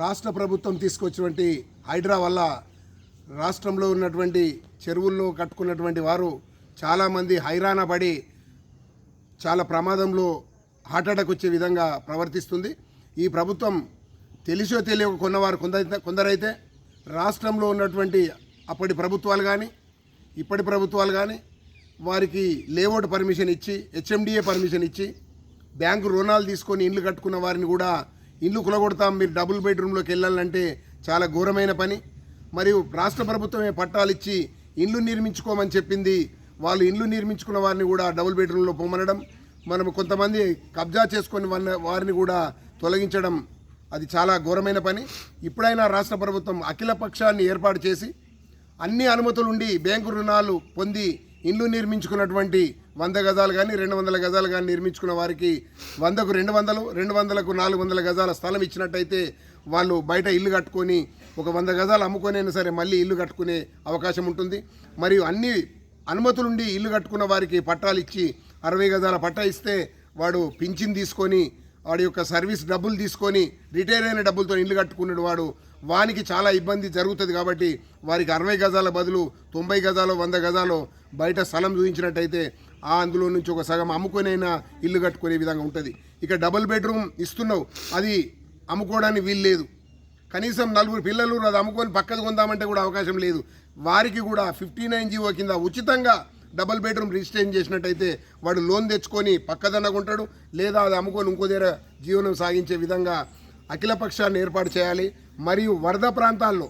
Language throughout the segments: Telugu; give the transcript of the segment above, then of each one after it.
రాష్ట్ర ప్రభుత్వం తీసుకొచ్చినటువంటి హైడ్రా వల్ల రాష్ట్రంలో ఉన్నటువంటి చెరువుల్లో కట్టుకున్నటువంటి వారు చాలామంది హైరాణ పడి చాలా ప్రమాదంలో హార్ట్అటాక్ వచ్చే విధంగా ప్రవర్తిస్తుంది. ఈ ప్రభుత్వం తెలిసో తెలియక కొన్నవారు కొందరైతే కొందరైతే రాష్ట్రంలో ఉన్నటువంటి అప్పటి ప్రభుత్వాలు కానీ ఇప్పటి ప్రభుత్వాలు కానీ వారికి లేఅవుట్ పర్మిషన్ ఇచ్చి హెచ్ఎండిఏ పర్మిషన్ ఇచ్చి బ్యాంకు రుణాలు తీసుకొని ఇల్లు కట్టుకున్న వారిని కూడా ఇల్లు కులగొడతాం మీరు డబుల్ బెడ్రూమ్లోకి వెళ్ళాలంటే చాలా ఘోరమైన పని. మరియు రాష్ట్ర ప్రభుత్వమే పట్టాలు ఇచ్చి ఇల్లు నిర్మించుకోమని చెప్పింది. వాళ్ళు ఇల్లు నిర్మించుకున్న వారిని కూడా డబుల్ బెడ్రూమ్లో పొమ్మనడం మనం కొంతమంది కబ్జా చేసుకొని వారిని కూడా తొలగించడం అది చాలా ఘోరమైన పని. ఇప్పుడైనా రాష్ట్ర ప్రభుత్వం అఖిల పక్షాన్ని ఏర్పాటు చేసి అన్ని అనుమతులు ఉండి బ్యాంకు రుణాలు పొంది ఇల్లు నిర్మించుకున్నటువంటి వంద గజాలు కానీ రెండు వందల గజాలు కానీ నిర్మించుకున్న వారికి వందకు రెండు వందలు రెండు వందలకు నాలుగు వందల గజాల స్థలం ఇచ్చినట్టయితే వాళ్ళు బయట ఇల్లు కట్టుకొని ఒక వంద గజాలు అమ్ముకొనైనా సరే మళ్ళీ ఇల్లు కట్టుకునే అవకాశం ఉంటుంది. మరియు అన్ని అనుమతులుండి ఇల్లు కట్టుకున్న వారికి పట్టాలు ఇచ్చి అరవై గజాల పట్టా ఇస్తే వాడు పింఛన్ తీసుకొని వాడి యొక్క సర్వీస్ డబ్బులు తీసుకొని రిటైర్ అయిన డబ్బులతో ఇల్లు కట్టుకున్నాడు వాడు. వానికి చాలా ఇబ్బంది జరుగుతుంది కాబట్టి వారికి అరవై గజాల బదులు తొంభై గజాలు వంద గజాలు బయట స్థలం చూపించినట్టయితే ఆ అందులో నుంచి ఒక సగం అమ్ముకొనైనా ఇల్లు కట్టుకునే విధంగా ఉంటుంది. ఇక డబుల్ బెడ్రూమ్ ఇస్తున్నావు అది అమ్ముకోవడానికి వీలు లేదు. కనీసం నలుగురు పిల్లలు అది అమ్ముకొని పక్కది కొందామంటే కూడా అవకాశం లేదు. వారికి కూడా ఫిఫ్టీ నైన్ జీవో కింద ఉచితంగా డబుల్ బెడ్రూమ్ రిజిస్ట్రేషన్ చేసినట్టయితే వాడు లోన్ తెచ్చుకొని పక్కదన్నకుంటాడు లేదా అది అమ్ముకొని ఇంకో దగ్గర జీవనం సాగించే విధంగా అఖిల పక్షాన్ని ఏర్పాటు చేయాలి. మరియు వరద ప్రాంతాల్లో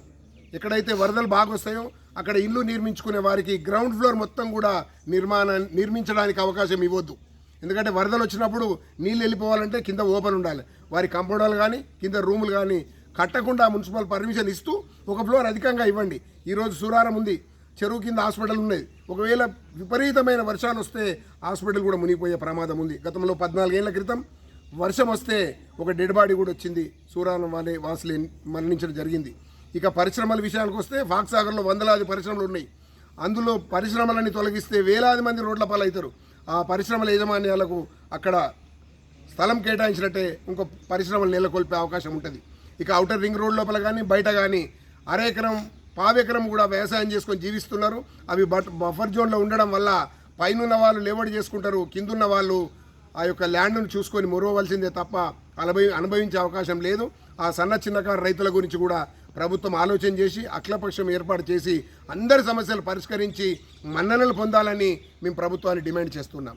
ఎక్కడైతే వరదలు బాగా వస్తాయో అక్కడ ఇల్లు నిర్మించుకునే వారికి గ్రౌండ్ ఫ్లోర్ మొత్తం కూడా నిర్మాణ నిర్మించడానికి అవకాశం ఇవ్వద్దు. ఎందుకంటే వరదలు వచ్చినప్పుడు నీళ్ళు వెళ్ళిపోవాలంటే కింద ఓపెన్ ఉండాలి. వారి కంపౌండర్లు కానీ కింద రూములు కానీ కట్టకుండా మున్సిపల్ పర్మిషన్ ఇస్తూ ఒక ఫ్లోర్ అధికంగా ఇవ్వండి. ఈరోజు సూరారం ఉంది. చెరువు కింద హాస్పిటల్ ఉన్నాయి ఒకవేళ విపరీతమైన వర్షాలు వస్తే హాస్పిటల్ కూడా మునిగిపోయే ప్రమాదం ఉంది. గతంలో పద్నాలుగేళ్ళ క్రితం వర్షం వస్తే ఒక డెడ్ బాడీ కూడా వచ్చింది. సూరాన వాలే వాసులే మరణించడం జరిగింది. ఇక పరిశ్రమల విషయానికి వస్తే ఫాక్సాగర్లో వందలాది పరిశ్రమలు ఉన్నాయి. అందులో పరిశ్రమలని తొలగిస్తే వేలాది మంది రోడ్ల పాలవుతారు. ఆ పరిశ్రమల యాజమాన్యాలకు అక్కడ స్థలం కేటాయించినట్టే ఇంకో పరిశ్రమలు నెలకొల్పే అవకాశం ఉంటుంది. ఇక అవుటర్ రింగ్ రోడ్ లోపల కానీ బయట కానీ అరెకరం పావెకరం కూడా వ్యవసాయం చేసుకొని జీవిస్తున్నారు. అవి బట్ బఫర్ జోన్లో ఉండడం వల్ల పైనున్న వాళ్ళు లేబడి చేసుకుంటారు కిందున్న వాళ్ళు ఆ యొక్క ల్యాండ్ను చూసుకొని మురవవలసిందే తప్ప అనుభవి అనుభవించే అవకాశం లేదు. ఆ సన్న చిన్నకారు రైతుల గురించి కూడా ప్రభుత్వం ఆలోచన చేసి అఖిలపక్షం ఏర్పాటు చేసి అందరి సమస్యలు పరిష్కరించి మన్ననలు పొందాలని మేము ప్రభుత్వాన్ని డిమాండ్ చేస్తున్నాం.